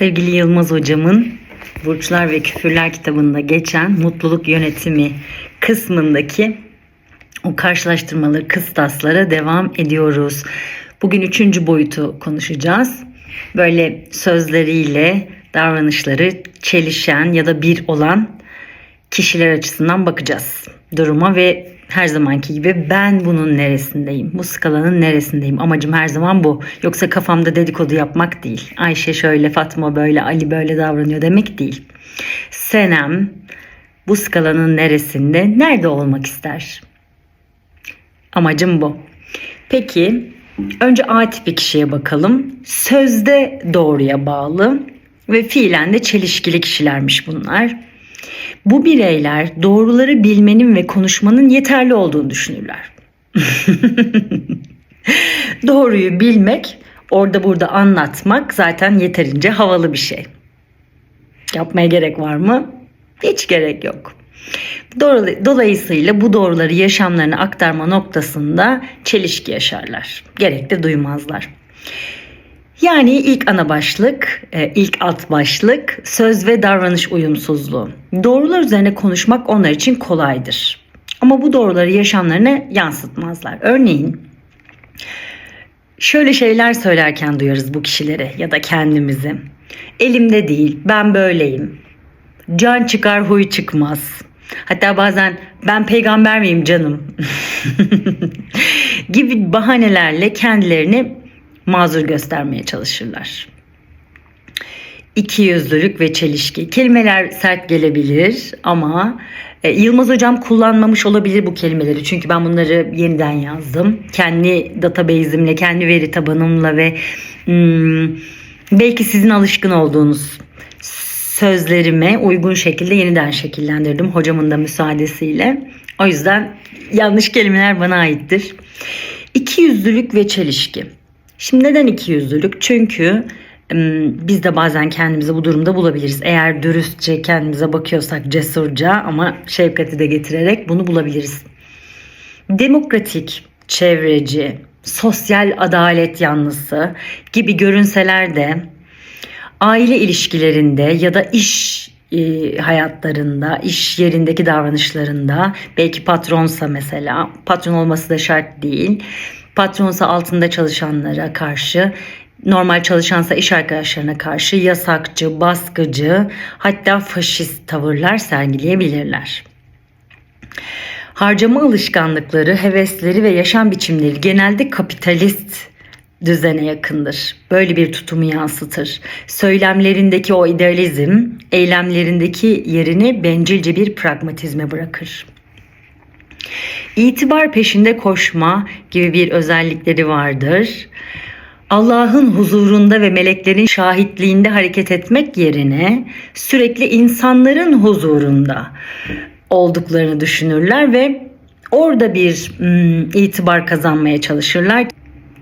Sevgili Yılmaz hocamın Burçlar ve Küfürler kitabında geçen mutluluk yönetimi kısmındaki o karşılaştırmaları, kıstaslara devam ediyoruz. Bugün üçüncü boyutu konuşacağız. Böyle sözleriyle davranışları çelişen ya da bir olan kişiler açısından bakacağız duruma ve her zamanki gibi ben bunun neresindeyim? Bu skalanın neresindeyim? Amacım her zaman bu. Yoksa kafamda dedikodu yapmak değil. Ayşe şöyle, Fatma böyle, Ali böyle davranıyor demek değil. Senem bu skalanın neresinde, nerede olmak ister? Amacım bu. Peki önce A tipi kişiye bakalım. Sözde doğruya bağlı ve fiilen de çelişkili kişilermiş bunlar. Bu bireyler doğruları bilmenin ve konuşmanın yeterli olduğunu düşünürler. Doğruyu bilmek, orada burada anlatmak zaten yeterince havalı bir şey. Yapmaya gerek var mı? Hiç gerek yok. Dolayısıyla bu doğruları yaşamlarına aktarma noktasında çelişki yaşarlar. Gerek de duymazlar. Yani ilk ana başlık, e, ilk alt başlık söz ve davranış uyumsuzluğu. Doğrular üzerine konuşmak onlar için kolaydır. Ama bu doğruları yaşamlarına yansıtmazlar. Örneğin şöyle şeyler söylerken duyarız bu kişilere ya da kendimizi. Elimde değil, ben böyleyim. Can çıkar huy çıkmaz. Hatta bazen ben peygamber miyim canım gibi bahanelerle kendilerini mazur göstermeye çalışırlar. İki yüzlülük ve çelişki. Kelimeler sert gelebilir ama e, Yılmaz hocam kullanmamış olabilir bu kelimeleri. Çünkü ben bunları yeniden yazdım. Kendi database'imle, kendi veri tabanımla ve hmm, belki sizin alışkın olduğunuz sözlerime uygun şekilde yeniden şekillendirdim hocamın da müsaadesiyle. O yüzden yanlış kelimeler bana aittir. İki yüzlülük ve çelişki. Şimdi neden iki yüzlülük? Çünkü biz de bazen kendimizi bu durumda bulabiliriz. Eğer dürüstçe kendimize bakıyorsak cesurca ama şefkati de getirerek bunu bulabiliriz. Demokratik, çevreci, sosyal adalet yanlısı gibi görünseler de aile ilişkilerinde ya da iş e, hayatlarında, iş yerindeki davranışlarında belki patronsa mesela patron olması da şart değil patronsa altında çalışanlara karşı normal çalışansa iş arkadaşlarına karşı yasakçı, baskıcı hatta faşist tavırlar sergileyebilirler. Harcama alışkanlıkları, hevesleri ve yaşam biçimleri genelde kapitalist düzene yakındır. Böyle bir tutumu yansıtır. Söylemlerindeki o idealizm, eylemlerindeki yerini bencilce bir pragmatizme bırakır. İtibar peşinde koşma gibi bir özellikleri vardır. Allah'ın huzurunda ve meleklerin şahitliğinde hareket etmek yerine sürekli insanların huzurunda olduklarını düşünürler ve orada bir ım, itibar kazanmaya çalışırlar.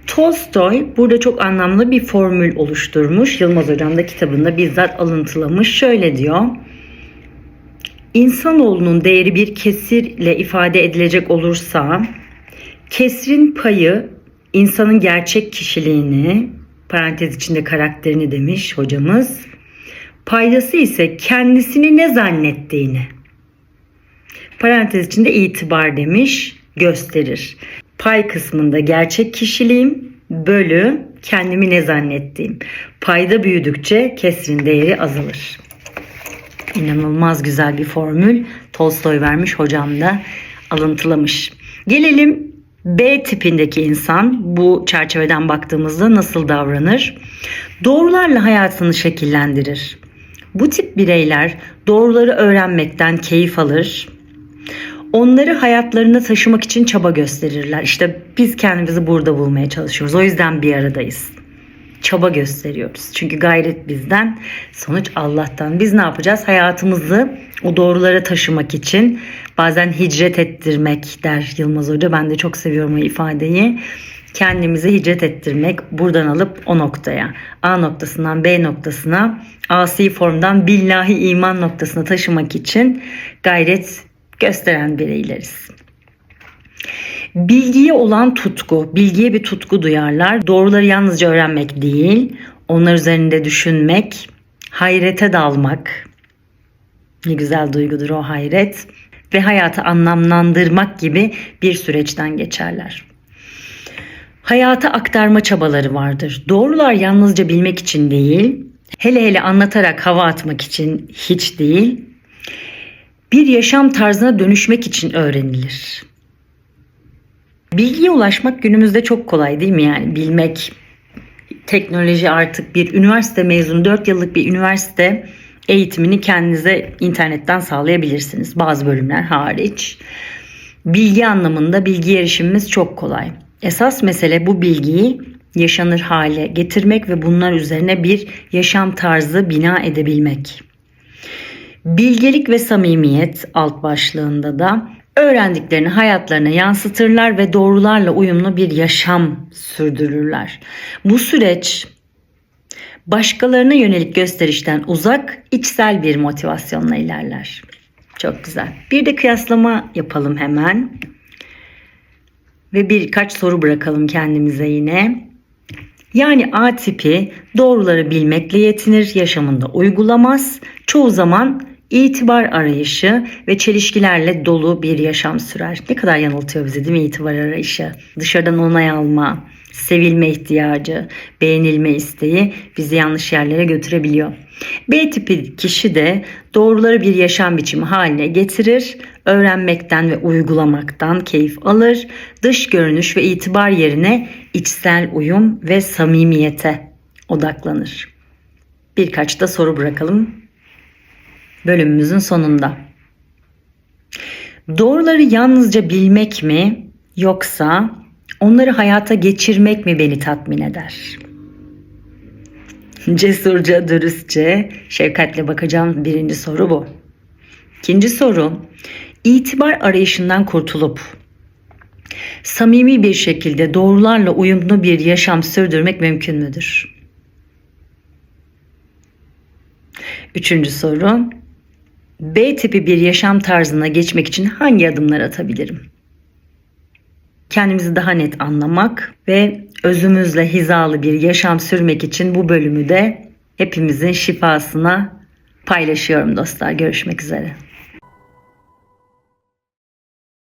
Tolstoy burada çok anlamlı bir formül oluşturmuş. Yılmaz Hocam da kitabında bizzat alıntılamış. Şöyle diyor. İnsanoğlunun değeri bir kesirle ifade edilecek olursa kesrin payı insanın gerçek kişiliğini parantez içinde karakterini demiş hocamız. Paydası ise kendisini ne zannettiğini parantez içinde itibar demiş gösterir. Pay kısmında gerçek kişiliğim bölü kendimi ne zannettiğim. Payda büyüdükçe kesrin değeri azalır. İnanılmaz güzel bir formül. Tolstoy vermiş hocam da alıntılamış. Gelelim B tipindeki insan bu çerçeveden baktığımızda nasıl davranır? Doğrularla hayatını şekillendirir. Bu tip bireyler doğruları öğrenmekten keyif alır. Onları hayatlarına taşımak için çaba gösterirler. İşte biz kendimizi burada bulmaya çalışıyoruz. O yüzden bir aradayız çaba gösteriyoruz. Çünkü gayret bizden, sonuç Allah'tan. Biz ne yapacağız? Hayatımızı o doğrulara taşımak için bazen hicret ettirmek der Yılmaz Hoca. Ben de çok seviyorum o ifadeyi. Kendimizi hicret ettirmek, buradan alıp o noktaya, A noktasından B noktasına, asi formdan billahi iman noktasına taşımak için gayret gösteren bireyleriz. Bilgiye olan tutku, bilgiye bir tutku duyarlar. Doğruları yalnızca öğrenmek değil, onlar üzerinde düşünmek, hayrete dalmak. Ne güzel duygudur o hayret ve hayatı anlamlandırmak gibi bir süreçten geçerler. Hayata aktarma çabaları vardır. Doğrular yalnızca bilmek için değil, hele hele anlatarak hava atmak için hiç değil, bir yaşam tarzına dönüşmek için öğrenilir. Bilgiye ulaşmak günümüzde çok kolay değil mi yani bilmek teknoloji artık bir üniversite mezunu 4 yıllık bir üniversite eğitimini kendinize internetten sağlayabilirsiniz bazı bölümler hariç. Bilgi anlamında bilgi erişimimiz çok kolay. Esas mesele bu bilgiyi yaşanır hale getirmek ve bunlar üzerine bir yaşam tarzı bina edebilmek. Bilgelik ve samimiyet alt başlığında da öğrendiklerini hayatlarına yansıtırlar ve doğrularla uyumlu bir yaşam sürdürürler. Bu süreç başkalarına yönelik gösterişten uzak, içsel bir motivasyonla ilerler. Çok güzel. Bir de kıyaslama yapalım hemen. Ve birkaç soru bırakalım kendimize yine. Yani A tipi doğruları bilmekle yetinir, yaşamında uygulamaz. Çoğu zaman itibar arayışı ve çelişkilerle dolu bir yaşam sürer. Ne kadar yanıltıyor bizi değil mi itibar arayışı? Dışarıdan onay alma, sevilme ihtiyacı, beğenilme isteği bizi yanlış yerlere götürebiliyor. B tipi kişi de doğruları bir yaşam biçimi haline getirir, öğrenmekten ve uygulamaktan keyif alır, dış görünüş ve itibar yerine içsel uyum ve samimiyete odaklanır. Birkaç da soru bırakalım bölümümüzün sonunda. Doğruları yalnızca bilmek mi yoksa onları hayata geçirmek mi beni tatmin eder? Cesurca, dürüstçe, şefkatle bakacağım birinci soru bu. İkinci soru, itibar arayışından kurtulup samimi bir şekilde doğrularla uyumlu bir yaşam sürdürmek mümkün müdür? Üçüncü soru, B tipi bir yaşam tarzına geçmek için hangi adımlar atabilirim? Kendimizi daha net anlamak ve özümüzle hizalı bir yaşam sürmek için bu bölümü de hepimizin şifasına paylaşıyorum dostlar. Görüşmek üzere.